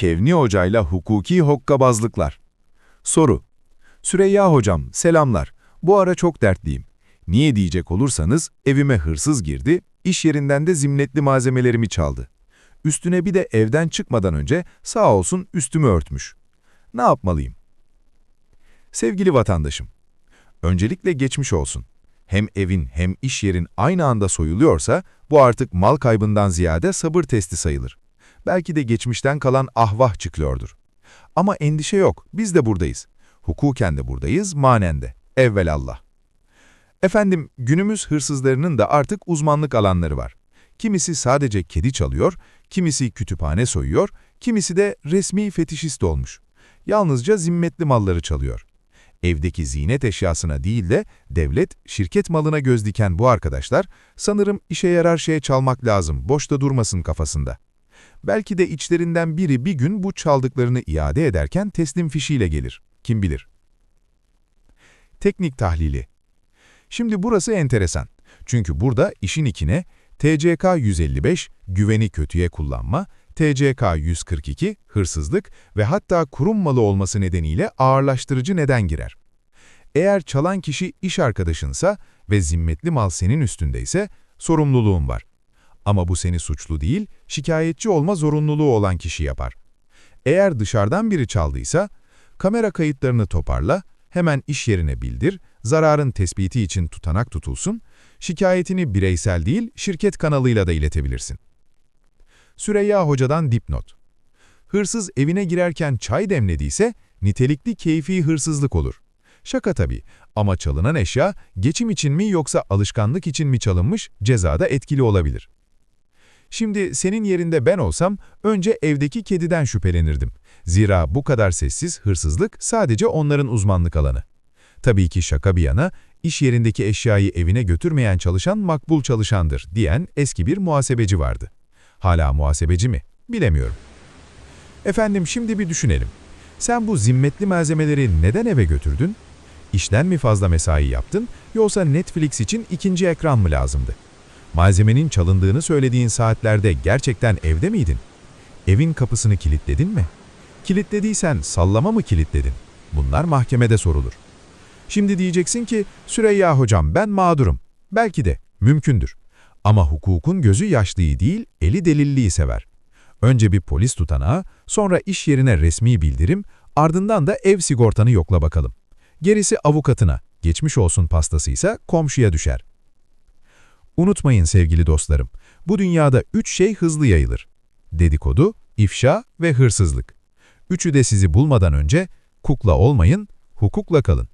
Kevni Hoca'yla hukuki hokkabazlıklar. Soru. Süreyya Hocam, selamlar. Bu ara çok dertliyim. Niye diyecek olursanız, evime hırsız girdi, iş yerinden de zimmetli malzemelerimi çaldı. Üstüne bir de evden çıkmadan önce sağ olsun üstümü örtmüş. Ne yapmalıyım? Sevgili vatandaşım, öncelikle geçmiş olsun. Hem evin hem iş yerin aynı anda soyuluyorsa, bu artık mal kaybından ziyade sabır testi sayılır. Belki de geçmişten kalan ahvah çıkıyordur. Ama endişe yok, biz de buradayız. Hukuken de buradayız, manen de. Evvelallah. Efendim, günümüz hırsızlarının da artık uzmanlık alanları var. Kimisi sadece kedi çalıyor, kimisi kütüphane soyuyor, kimisi de resmi fetişist olmuş. Yalnızca zimmetli malları çalıyor. Evdeki ziynet eşyasına değil de devlet, şirket malına göz diken bu arkadaşlar, sanırım işe yarar şeye çalmak lazım, boşta durmasın kafasında. Belki de içlerinden biri bir gün bu çaldıklarını iade ederken teslim fişiyle gelir. Kim bilir. Teknik tahlili. Şimdi burası enteresan. Çünkü burada işin ikine TCK 155 güveni kötüye kullanma, TCK 142 hırsızlık ve hatta kurum malı olması nedeniyle ağırlaştırıcı neden girer. Eğer çalan kişi iş arkadaşınsa ve zimmetli mal senin üstündeyse sorumluluğun var. Ama bu seni suçlu değil, şikayetçi olma zorunluluğu olan kişi yapar. Eğer dışarıdan biri çaldıysa, kamera kayıtlarını toparla, hemen iş yerine bildir, zararın tespiti için tutanak tutulsun, şikayetini bireysel değil, şirket kanalıyla da iletebilirsin. Süreyya Hoca'dan dipnot. Hırsız evine girerken çay demlediyse, nitelikli keyfi hırsızlık olur. Şaka tabii ama çalınan eşya geçim için mi yoksa alışkanlık için mi çalınmış cezada etkili olabilir. Şimdi senin yerinde ben olsam önce evdeki kediden şüphelenirdim. Zira bu kadar sessiz hırsızlık sadece onların uzmanlık alanı. Tabii ki şaka bir yana, iş yerindeki eşyayı evine götürmeyen çalışan makbul çalışandır diyen eski bir muhasebeci vardı. Hala muhasebeci mi? Bilemiyorum. Efendim şimdi bir düşünelim. Sen bu zimmetli malzemeleri neden eve götürdün? İşten mi fazla mesai yaptın yoksa Netflix için ikinci ekran mı lazımdı? Malzemenin çalındığını söylediğin saatlerde gerçekten evde miydin? Evin kapısını kilitledin mi? Kilitlediysen sallama mı kilitledin? Bunlar mahkemede sorulur. Şimdi diyeceksin ki Süreyya hocam ben mağdurum. Belki de, mümkündür. Ama hukukun gözü yaşlıyı değil, eli delilliyi sever. Önce bir polis tutanağı, sonra iş yerine resmi bildirim, ardından da ev sigortanı yokla bakalım. Gerisi avukatına, geçmiş olsun pastasıysa komşuya düşer. Unutmayın sevgili dostlarım, bu dünyada üç şey hızlı yayılır. Dedikodu, ifşa ve hırsızlık. Üçü de sizi bulmadan önce kukla olmayın, hukukla kalın.